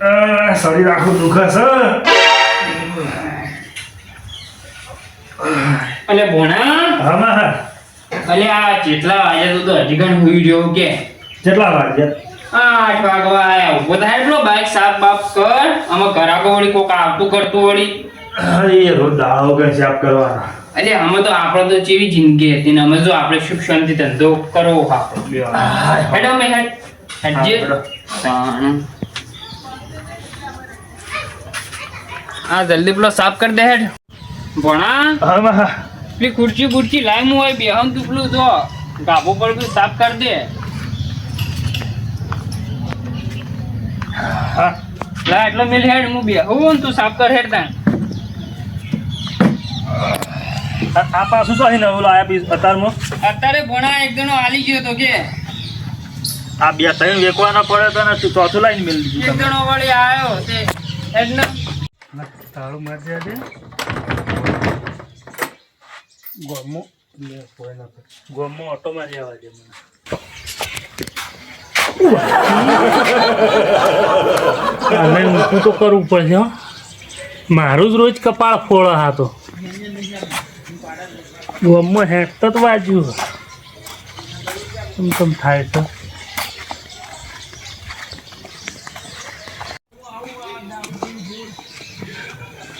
શરીર આખું દુખે છે. અલે ભોણા. હા. અલે આ જેટલા વાગે તો હજી ઘણ હુઈ રહ્યો કે. કેટલા વાગે આઠ વાગવા આયા. ઊભો થાય એટલો બાઈક સાફ બાફ કર. આમાં ઘરાકો વળી કોક આવતું કરતું વળી. એ રોજ દાળો કે સાફ કરવાના. અલે અમે તો આપણે તો જેવી જિંદગી હતી ને અમે જો આપણે સુખ શાંતિ ધંધો કરવો આપણો. હેડ અમે હેડ. હેડો. તાણ. આ જલ્દી પેલો સાફ કરી દે હેડ. ભણા આમાં હા. પેલી ખુરચી ખુરચી લાઈમ હોય બેહમ તું પેલું જો. ગાભો પર બી સાફ કરી દે. હા. લા એટલો મેલ હેડ હું બેહું તું સાફ કર હેડ તાણ. આ પાછું તો અહીં નવું લાયા પીસ અતારમાં? અત્યારે ભણા એક જણો આલી ગયો તો કે. આ બે ત્રણ વેકવાના પડે તો ને ચોથું લાઈન મેળ એક જણો વળી આવ્યો તે એટલે તાળું મારી દે. ગોમો, લે ગોમો ઓટો મારી આવવા દે મને. આને ઊંચું તો કરવું પડશે મારું જ રોજ કપાળ ફોળ હતો ગોમમાં હેઠ તો વાજ્યું. કેમ થાય છે?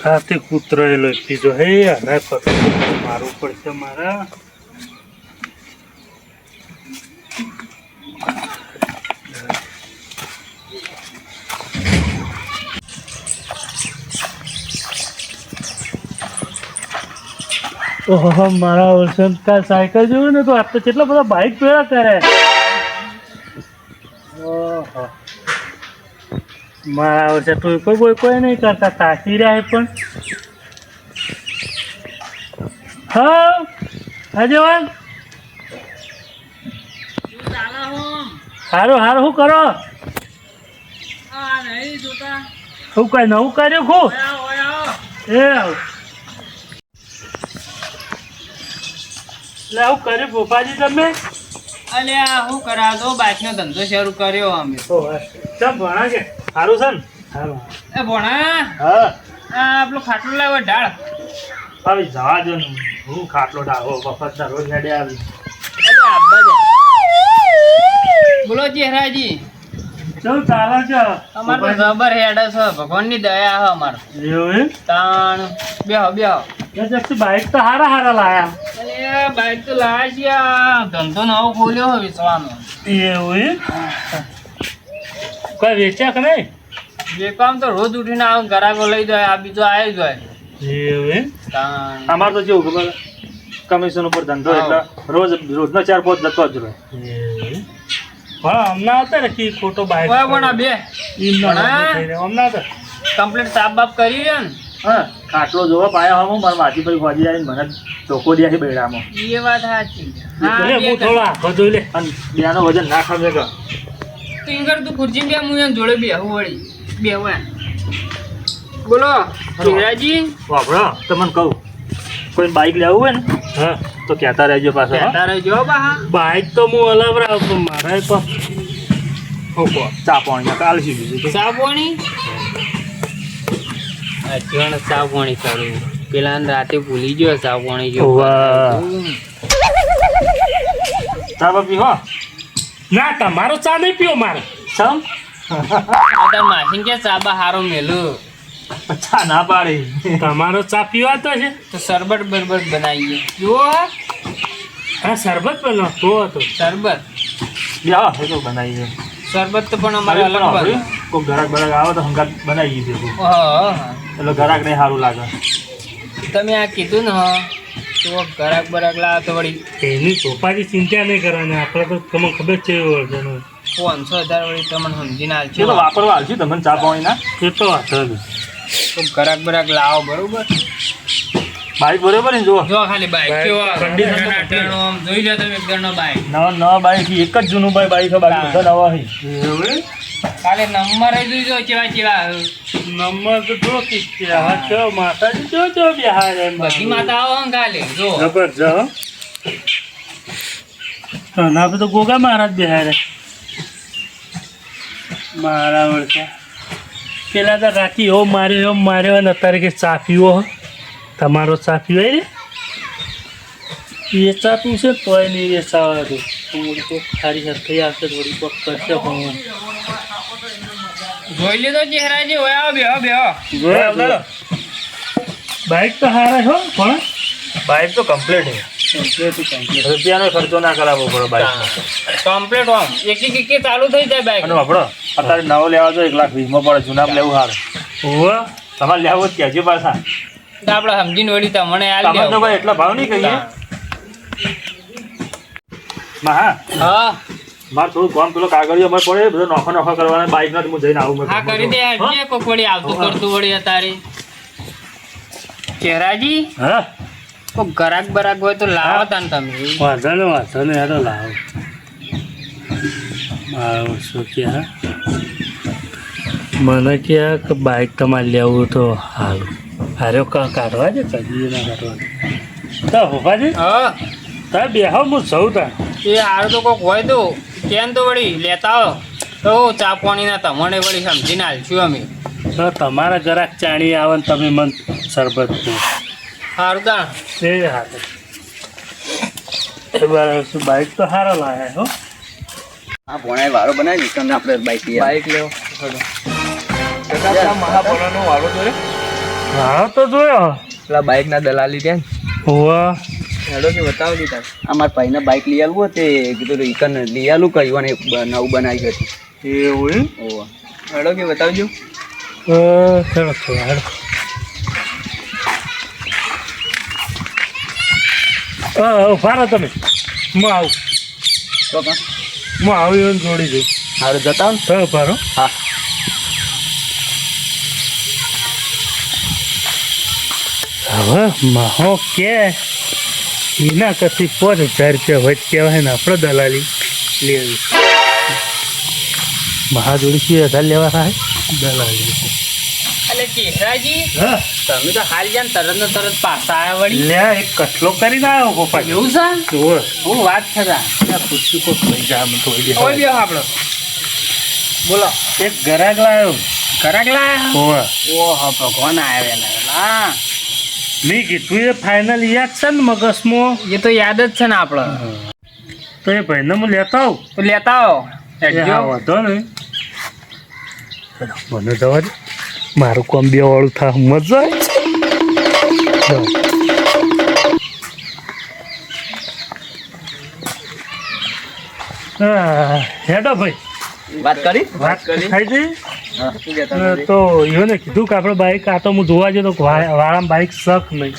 સાથે કૂતરાયેલો પીજો હે અને મારવું પડશે મારા. ઓહો મારા કા સાયકલ જોયું ને તો આ તો કેટલા બધા બાઇક પહેરા કરે. મારા વર્ષે તો કોઈ કોઈ કોઈ નહીં કરતા તાકી રહ્યા પણ. હા હજવાન સારું હારું શું કરો? શું કઈ નવું કર્યું ખું? એ લે આવું કર્યું ભોપાજી તમે? અલ્યા હું કરા દો બાઈક નો ધંધો શરૂ કર્યો અમે. ચમ ભણા કે સારું છે ને? સારું એ ભણા હા. આ આપણો ખાટલો લાવ્યો ઢાળ. હવે જવા દો ને. હું ખાટલો ડાળો વખતના રોજ નડે આવી અરે આબા દે બોલો ચહેરાજી. શું ચાલે છે? અમાર તો જબર હેડ છે. ભગવાનની દયા છે અમાર. એવું તાણ. બેહો બેહો. બાઈક તો હારા હારા લાયા. અલે બાઈક તો લાયા છે ધંધો નવો ખોલ્યો વિશ્વાનો એવું કોઈ વેચ્યા કે નહીં? વેપામ કામ તો રોજ ઉઠીને આવ ગરાગો લઈ જાય આ બીજો આવી જાય એવું અમાર તો જેવું ખબર? કમિશન ઉપર ધંધો. એટલે રોજ રોજનો ચાર પાંચ જતો જ રહે હા હમણાં હતા ને કી ખોટો બાઈક ઓય ભણા બે. હમણાં હતા કમ્પ્લીટ સાફ બાફ કરી રહ્યો ને? હા. ખાટલો જોવા પાયા હું મારા માથી ભાઈ ખોજી આવીને મને ધોકો દે છે બેડામાં. એ વાત સાચી. હા હું થોડો આખો જોઈ લે. અને બેનો વજન ના ખમે કે તિંગર તું ખુરજી બે હું એમ જોડે બે વળી. બેહવા બોલો ચહેરાજી વાપરો. તમને કહું. કોઈ બાઈક લેવું હોય ને હા. તો કહેતા રહેજો પાછો. કહેતા રહેજો બા. બાઈક તો હું અલગ રાખું મારે પણ. ઓકો ચા પાણી કાલ શું બીજું પાણી? સાબોણી અચણ સાબોણી કરું પેલા રાતે ભૂલી ગયો સાબોણી જો વાહ. ચા બાપી હો? ના તમારો ચા નહીં પીવો મારે. સમ? માસીન કે સાબા હારો મેલું? ચા ના પાડી. તમારો ચા પીવાતો છે? તો શરબત બરબત બનાવીએ. જુઓ. હા શરબત પણ તો હતો. શરબત? યા હે તો બનાવીએ. શરબત તો પણ અમારે અલગ બને કોઈ ગરાક બરાક આવે તો હંગાત બનાવી હા એટલે ગરાક ને સારું લાગે. તમે આ કીધું ને હા. તો ગરાક બરાક લાવે તો વળી એની ચોપાની ચિંતા નહીં કરવાની. આપણે તો તમને ખબર છે એવું પાંચસો હજાર વળી તમને સમજીને હાલશે તો વાપરવા હાલશે તમને ચા પાણીના? એ તો વાત જ તો ગરાક બરાક લાવો બરોબર? બાઈક બરોબર ને જો જો ખાલી બાઈક કેવો તો અટાણું આમ જોઈ લો તમે એકદમ બાઈક. નવા નવા બાઈક એક જ જૂનું બાઈક બાઈક છે બાકી બધા નવા હે. કાલે નંબર જોઈ જો કેવા કેવા. નંબર તો જો કે હા છો માતાજી જો જો બિહાર એમ બધી માતા આવો ને ખાલી જો જબરજસ્ત ના તો ગોગા મહારાજ બિહારે. મારા વળતા પેલા તો રાખી એવો માર્યો એવો માર્યો અને અત્યારે કે ચા તમારો ચા એ વેચાતું છે તોય નહીં વેચાવાનું થોડી તો ખારી હરખઈ આવશે થોડી કોક કરશે પણ જોઈ લીધો ચહેરાજી હોય આવો બેહો બેહો બાઈક તો હારા છો પણ બાઇક તો કમ્પ્લીટ છે. રૂપિયાનો ખર્ચો ના કરાવવો પડે બાઈક કમ્પ્લીટ આમ. એક ચાલુ થઈ જાય બાઈક અને વાપરો. અત્યારે નવો લેવા જો એક લાખ વીસમાં પડે. જૂના લેવું સારું હોવે. તમારે લેવું જ કહેજો પાછા. આપણે સમજીને વળી તમને આ તમે તો ભાઈ એટલા ભાવ નહીં કહીએ? માં હા હા. મારે થોડું કામ પેલો કાગળિયો અમારે પડે બધો નોખો નોખો કરવાના બાઇક ના હું જઈને આવું હા કરી દે હટજે કોક વળી આવતું કરતું વળી અત્યારે કેરાજી હા? કોક ગરાક બરાક હોય તો લાવો તાન તમે. વાંધો ને વાંધો ને યાર લાવો. મારો શું કે મને કે કે બાઇક તમારે લેવું તો હારું હારે કા કાઢવા છે કદી ના કાઢવા તો હોપાજી હા. તાર બેહો હું સૌ તા એ હારું તો કોક હોય તો. કેમ તો વળી લેતા આવો? તો ચા પાણીના તમને વળી સમજીને હાલશું અમે. તો તમારા જરાક ચાણી આવે ને તમે મન શરબત પીવો. સારું તા એ હારું. એ બરાબર બાઇક તો સારો લાગે હો. આ ભણાય વારો બનાવી તમને આપણે બાઈક બાઈક લેવો. વાળો હા તો જોયો. પેલા બાઈક ના દલાલી ત્યાં હોવા. હેડો કે બતાવો દીધા. અમારા ભાઈને બાઈક લઈ આવવું તે કીધું ઈકન લઈ આલું કહ્યું અને નવું બનાવી હતી એવું એમ? ઓવા હેડો કે બતાવજો. હેડો ફારો તમે. હું આવું. હું આવું જોડી દઉં હારું જતા ને. તો ફારો. હા. હવે માહો કે એના કથી પાંચ હજાર રૂપિયા વચ કહેવાય ને આપણે દલાલી લેવી મહાજોડી શી હજાર લેવા થાય. દલાલી. એટલે ચહેરાજી. તમે તો હાલ જાય તરત ને તરત પાછા આવ્યા વળી. લે એક કટલો કરીને આવ્યો પપ્પા એવું છે? હું વાત છે પૂછ્યું કોક લઈ જા મને આપણો બોલો. એક ગરાક લાવ્યો લાયા? ઓવે ઓહો ભગવાન આવ્યા વેલા. મેં કીધું એ ફાઇનલ યાદ છે ને મગજમાં? એ તો યાદ જ છે ને આપણે તો એ ભાઈને હું લેતા આવું. તો લેતા આવો. વાંધો નહીં. મને જવા દે. મારું કોમ બે વાળું થા મજા હેડો ભાઈ. વાત કરી? વાત? તો એને કીધું કે આપણે બાઈક આ તો હું જોવા જતો વાળામાં બાઈક શક નહીં.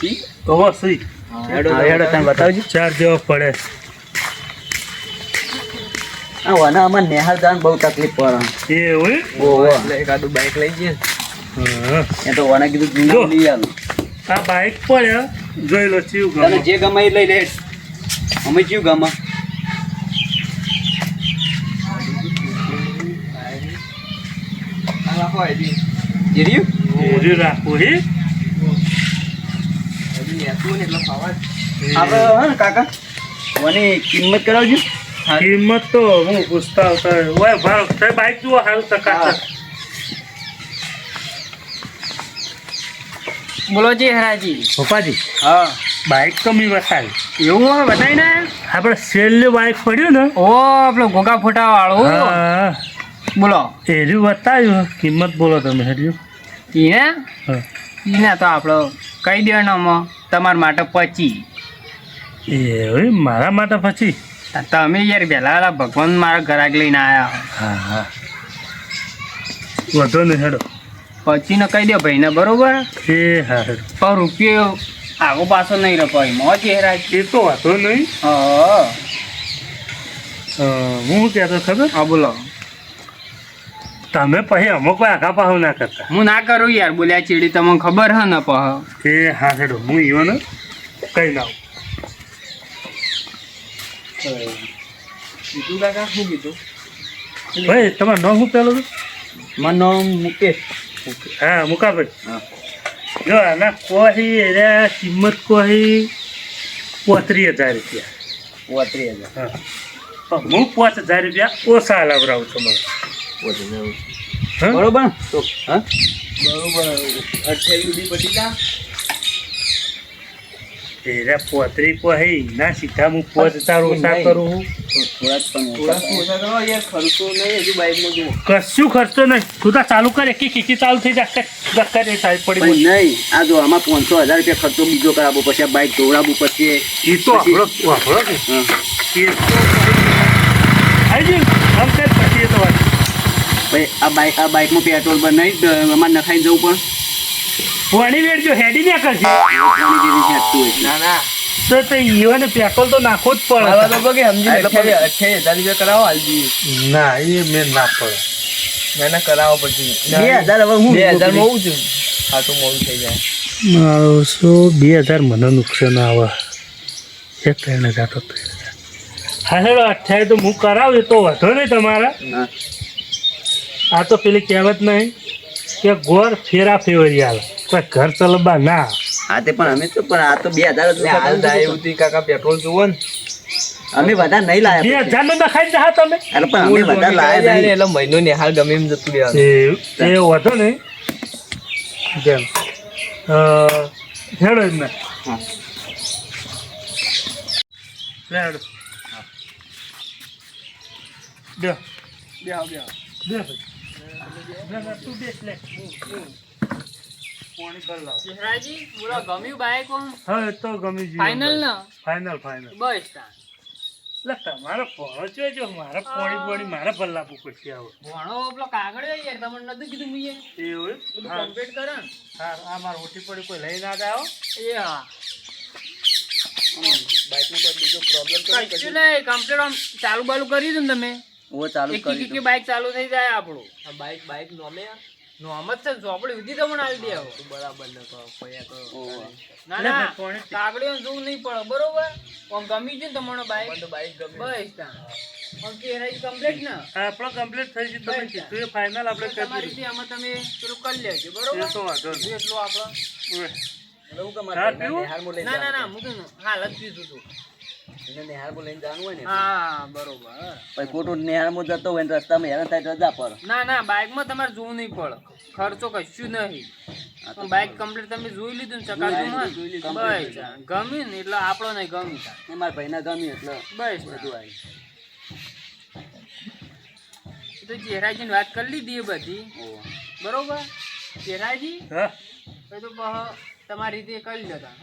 સી? તો ઈ. હેડો તમે. બતાવજો. ચાર જેવો પડે. આ વાના આમાં જાન બહુ તકલીફ પડે. એ હોય ઓહો. એકાદું બાઈક લઈ જઈએ એ તો વાના કીધું જૂનું લઈ આ બાઈક પડે જોઈ લો ચીવ ગમે. જે ગમે એ લઈ લે અમે ચિયું ગમે. જીર્યું? એરી રાખવું હે આપણે કાકા? ઓની કિંમત કરાવજો. કિંમત તો હું પૂછતા આવતા હોય. ઓય ભાવ તે બાઈક જુઓ હાલ ચકાચક બોલો જી હરાજી. ભોપાજી હા. બાઈક તો મી બતાવી એવું હોય બતાવી ને? આપણે છેલ્લે બાઈક પડ્યું ને. ઓ આપણો ગોગા ફોટા વાળું. હા. બોલો. એર્યું બતાવ્યું કિંમત બોલો તમે હેર્યું એને એને તો આપણો કહી દેવાનો તમારા માટે પચી. એ મારા માટે પછી તમે યાર પહેલા ભગવાન મારા ઘરાક લઈને આવ્યા હા હા. વધો ને હેડો. પચીને કહી દો ભાઈને બરોબર? એ હા હેડો. પણ રૂપિયો આગો પાછો નહીં રપાય મોજ હેરાજ એ તો વાંધો નહીં. હા. હું કહેતો ખબર? હા બોલો. તમે પછી અમુક વાર આખા પાહો ના કરતા. હું ના કરું યાર બોલ્યા ચીડી તમને ખબર હા ને પહ. એ હા હેડો હું ઈવન ને કઈ ના કીધું કાકા શું કીધું? ભાઈ તમારું નામ શું પેલું? મારું નામ મુકેશ. હા મુકાભાઈ. હા. જો આના કોહી એને કિંમત કોહી પોત્રીસ હજાર રૂપિયા. ઓત્રીસ હજાર. હા. હું પાંચ હજાર રૂપિયા ઓછા લાવરાવું છું મારે? બરોબર? તો હા? બરોબર અઠ્યાવીસ સુધી પટી જા. તેરા પોતરી કોઈ ના સીધા હું પોત તારો ઓછા કરું. હું નહીં કશું ખર્ચો નહીં. તું તો ચાલુ કરે કે ખીચી ચાલુ થઈ જાય દે સાહેબ પડી નહીં આ જો આમાં પાંચસો હજાર રૂપિયા ખર્ચો બીજો કરાવવો પછી આ બાઇક દોડાવવું પછી એ તો આપણો આપણો કે હા. એ તો આવી જઈને આમ સાહેબ પછી એ તો વાત પછી આ બાઇક આ બાઇકમાં પેટ્રોલ પર નહીં અમારે નખાઈ જવું પણ. પાણી વેડજો હેડી ને કરશે ના ના. તો તે ઈવન પેટ્રોલ તો નાખવું જ પડે. હવે તો કે સમજી એટલે અઠ્યાવીસ હજાર રૂપિયા કરાવો હાલજી ના એ મેં ના પડે. મેં ના કરાવો પછી. બે હજાર હવે હું બે હજારમાં છું. હા તો મોડું થઈ જાય. મારો શું બે હજાર મને નુકસાન આવે. એક ત્રણ હજાર તો હા હેડો અઠ્યાવીસ તો હું કરાવું તો વધો નહીં તમારા. આ તો પેલી કહેવત નહીં કે ગોર ફેરા ફેવરી હાલ કોઈ ઘર ચલબા ના. હા તે પણ અમે તો પણ આ તો બે હજાર જ હાલ થાય એવું થી કાકા પેટ્રોલ જુઓ ને. અમે બધા નહીં લાયા બે હજાર નો નખાઈ જા તમે. અરે પણ અમે બધા લાયા નહીં. એટલે મહિનો ને હાલ ગમે એમ જતું રહ્યા એ એ વધો નહીં જેમ હેડો જ ના હેડો. બે. બે બે બે ભાઈ ના ના તું બેસ લે હું હું પાણી ભર લાવ ચહેરાજી બોલો ગમ્યું બાઈક હા તો ગમી ગયું. ફાઇનલ ના? ફાઇનલ ફાઇનલ બસ તાન. એટલે તમારે પહોંચ્યો જો મારે પાણી પાણી મારે ભલ્લા આવો. ભણો પેલો કાગળ યાર તમને નતું કીધું મુએ એવું બધું કમ્પ્લીટ કરે હા આ મારે ઓટી પડી કોઈ લઈ ના જાઓ એ હા. બાઇકમાં કોઈ બીજો પ્રોબ્લેમ તો નહીં કશું નહીં કમ્પ્લીટ આમ ચાલુ બાલુ કરી દીધું ને તમે. ઓ ચાલુ કરી કે બાઈક ચાલુ થઈ જાય આપણું? આ બાઈક બાઈક નોમે નોમ જ છે ને ચોપડી સુધી તમને આલી દે હવે. બરાબર ને કહો પૈયા તો ના ના? કાગળીઓ જોવું નહીં પડે બરોબર? ઓમ ગમી ને તમારો બાઈક તો બાઇક ગમે બસ આમ ચહેરા કમ્પ્લીટ ને? આપણો કમ્પ્લીટ થઈ ગયું તમે કીધું એ ફાઇનલ આપણે કરી તમારી રીતે આમાં તમે પેલું કરી લેજો એ બરોબર તો વાંધો નહીં. એટલું આપણો ઉવે. એટલે હું કહું, ચા મારા પીવું? નેહારમાં લઈને ના ના ના જવાનું. મૂકું હાલ જ પીધું તું. જતો હોય ને રસ્તામાં હેરાન થાય રજા પડે ના ના બાઇકમાં તમારે જોવું નહીં પડે. ખર્ચો કશું નહીં. બાઇક કમ્પ્લીટ તમે જોઈ લીધું ને બસ ગમ્યું ને એટલે આપણો નહીં ગમ્યું. એ મારા ભાઈને ગમ્યું એટલે બસ બધું આવી. તો ચહેરાજીની વાત કરી લીધી એ બધી. બરોબર? ચહેરાજી? તો તમારી રીતે કરી લેતા.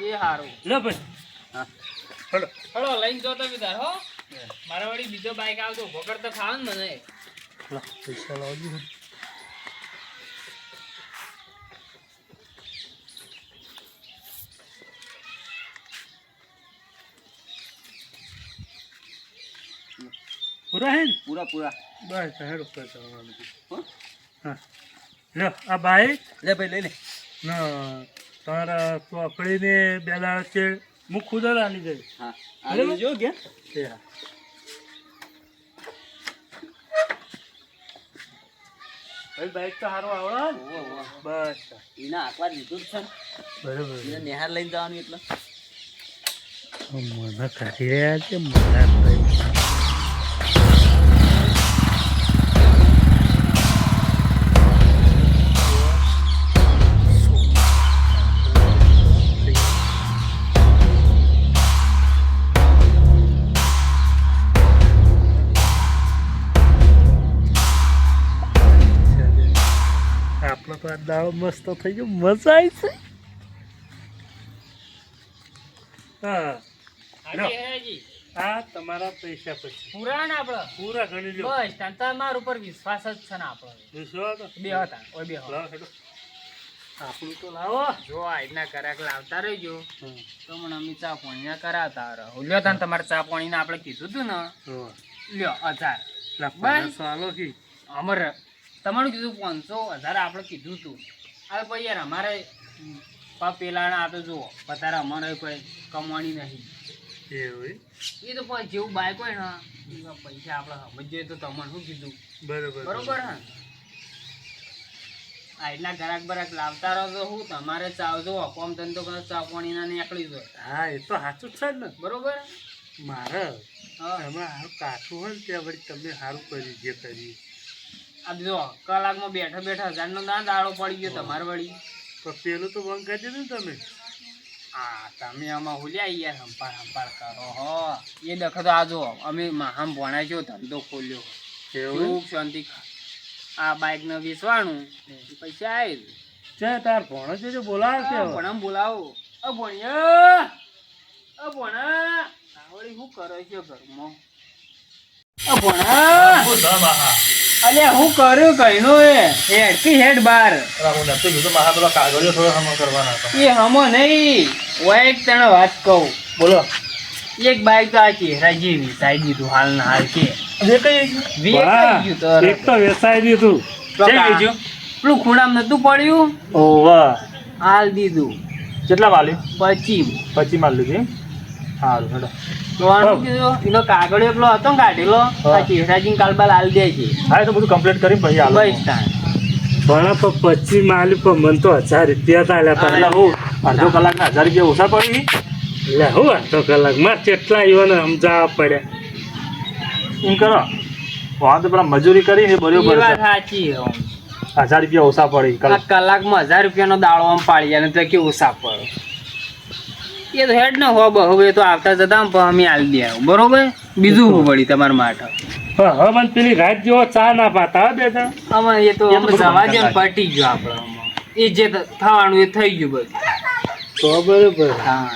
એ સારું લે ભાઈ. હા હલો હળો લઈને જો તમે તાર હો. મારા વળી બીજો બાઈક આવતો ભગડ તો ખાવ ને મને. પૈસા લાવજો પૂરા હે ને? પૂરા પૂરા. બસ હેડો રૂપિયા ચાલવાનું હા? લે આ બાઈક લે ભાઈ લઈ લે. ના તારા ચોકડીને બે દાડા છે. હું ખુદ જ આલી જઈશ હા બરાબર? જો કે હા. ભાઈ બાઈક તો સારું આવડે. બસ એના આકવા લીધું જ છે. બરોબર એને નેહાર લઈને જવાનું એટલે મને કાઢી રહ્યા છે ભાઈ તો આ દાળો મસ્ત થઈ ગયો. મજા આવી છે. હા. આ તમારા પૈસા પછી. પૂરા ને આપડે પૂરા ગણી લો. બસ ઉપર વિશ્વાસ જ છે ને આપણો. વિશ્વાસ બે હતા ઓય બે આપણું તો લાવો. જો આ રીતના કરાક લાવતા રહેજો. તો મને અમે ચા પાણી કરાવતા રહો. લ્યો તાન તમારે ચા પાણી આપણે કીધું તું ને. લ્યો લા, બસ. કી. અમર તમારું કીધું પાંચસો હજાર આપણે કીધું તું. હવે પછી યાર અમારે પેલાના પેલા આ તો જુઓ અત્યારે અમારે કોઈ કમાણી નહીં. એવું એ તો પછી જેવું બાઈક હોય ને એવા પૈસા આપણે સમજીએ તો તમને શું કીધું? બરોબર બરોબર. હા આ એટલા ગરાક બરાક લાવતા રહો તો હું તમારે ચાવજો અપમ ધંધો કરો ચા પાણી ના નીકળી જો હા એ તો સાચું જ છે ને. બરોબર? મારે હા. એમાં હારું કાઠું હોય ને ત્યાં વળી તમે સારું કર્યું જે કર્યું આ જો કલાકમાં બેઠા બેઠા હજારનો ના દાડો પડી ગયો તમારે વળી. તો પેલું તો બંધ કરી દીધું તમે? હા તમે આમાં હુલ્યા યાર હંપાર હંપાર કરો હો. એ દખો તો આ જો અમે મહામ ભણાય ધંધો ખોલ્યો. એવું શાંતિ આ બાઇક ને વેચવાનું પૈસા આવી છે તાર ભણો છે જો બોલાવે છે હવે. ભણા બોલાવો. અ ભણ્યા અ ભણા. આ વળી શું કરે છે ઘરમાં? અ ભણા. અલ્યા હું કર્યું કઈનો એ? હેડ કે હેડ બાર. હું મારા પેલા કાગળિયો થોડો હમો કરવાના હતા. એ હમો નહીં. ઓય એક તને વાત કહું. બોલો. એક બાઈક તો આ ચહેરા જેવી સાઈ દીધું હાલ ના હાલ કે. વેચાઈ ગયું. તરત. એક તો વેચાઈ દીધું. પેલું ખૂણામ નતું પડ્યું? ઓવા હાલ દીધું. કેટલા માલ્યું પછી પચી માલ લીધી સારું હેડો. તો એનો કાગળ એકલો હતો ને કાઢેલો આ ચહેરાજી કાલબાલ હાલ દે છે. હા એ તો બધું કમ્પ્લીટ કરી પછી હાલો બસ તો પછી માલી પર મન તો હજાર રૂપિયા તાલ્યા એટલે પણ. હું અડધો કલાકના હજાર રૂપિયા ઓછા પડી એટલે હું અડધો કલાક? માં કેટલા યુવાને સમજાવવા પડ્યા? એમ કરો. વાં તો પેલા મજૂરી કરી ને બરોબર વાત સાચી હજાર રૂપિયા ઓછા પડી. કલાક કલાકમાં હજાર રૂપિયાનો દાળો આમ પાડી જાય ને કે ઓછા સાપડ એ તો હેડ ને હો હવે તો આવતા જતા અમે હાલ દે બરોબર? બીજું હું પડી તમારા માટે? પણ મને પેલી રાત જેવો ચા ના પાતા હો બે જણ. એ તો અમે જવા. પટી ગયો આપણે એ જે થવાનું એ થઈ ગયું બધું. તો બરોબર. હા.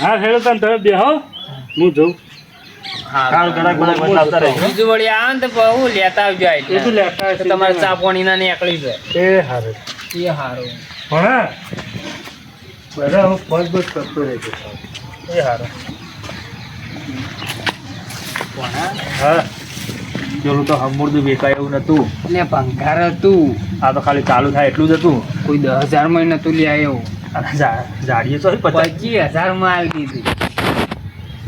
હા હેડો તને તમે બેહો હું. જઉં. આવતા રહેજો બીજું વળી આવે ને તો બહુ લેતા આવજો આ એ લેતા તમારે ચા પાણી ના નીકળી જાય. એ હારે. એ સારું ભણા બધા હું ફોન બસ કરતો રહેજો એ સારું હા. પેલું તો હમુરદું વેકાય એવું નતું. અને ભંગાર હતું. આ તો ખાલી ચાલુ થાય એટલું જ હતું. કોઈ દસ હજારમાં નતું લે આવ્યો જા- તો પચાસ. હજારમાં આવી દીધું.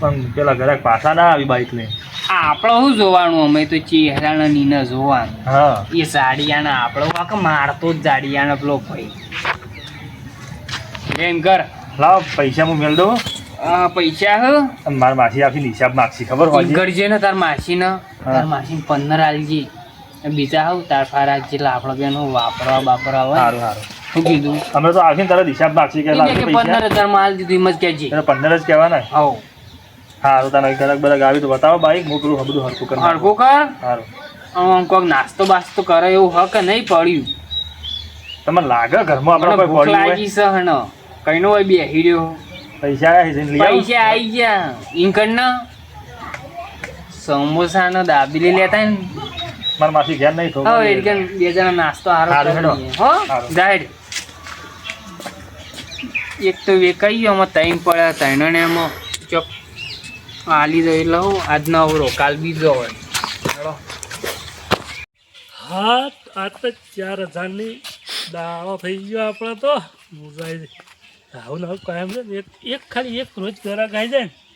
પણ પેલા ઘરાક પાછા ના આવી બાઈક લઈને આપણે શું જોવાનું? અમે તો ચહેરાના નીને જોવાનું. હા. એ સાડિયાના આપણો વાક મારતો જ જાડિયાનો પેલો ભાઈ. એમ કર. લાવ પૈસા હું મેળ દઉં. આ પૈસા હ. માર માસી આખી હિસાબ માગશી ખબર હોય ગરજે ને તાર માસી ને તાર માસી પંદર આલજી. બીજા હું તાર ફારા જેટલા લાફડો બેન હું વાપરવા બાપરવા હોય. સારું સારું શું કીધું. અમે તો આખી તરત હિસાબ માગશી કે પંદર હજાર માલ દીધું એમ જ કહેજે. પંદર જ કહેવાના? હવ. સારું તને ઘરક બરક આવી તો બતાવો બાઈક હું પેલું બધું હરકું કર હરકું કર. સારું કોઈક નાસ્તો બાસ્તો કરે એવું હક નહીં પડ્યું? તમને લાગે ઘરમાં આપણે કોઈ ભૂખ લાગી હણ કઈનો હોય બે હીરો. પૈસા આયા છે લઈ પૈસા આઈ ગયા. ઇન્કન ના. સમોસા નો દાબેલી લેતા ને. મારા માસી ઘેર નહીં થોડું હવે એટલે બે જણા નાસ્તો હારો હારું હો? હારું. જાહેર. એક તો વેકાઈ ગયો આમાં ત્રણ પડ્યા ત્રણ ને એમાં ચોક આલી દો એટલે હું આજનો અવરો કાલ બીજો હોય. હેડો. હા આ તો ચાર હજારની દાવો થઈ ગયો આપણે તો. મુજાઈ ને આવું કાયમ ને એક ખાલી એક રોજ ઘરા આવી જાય ને.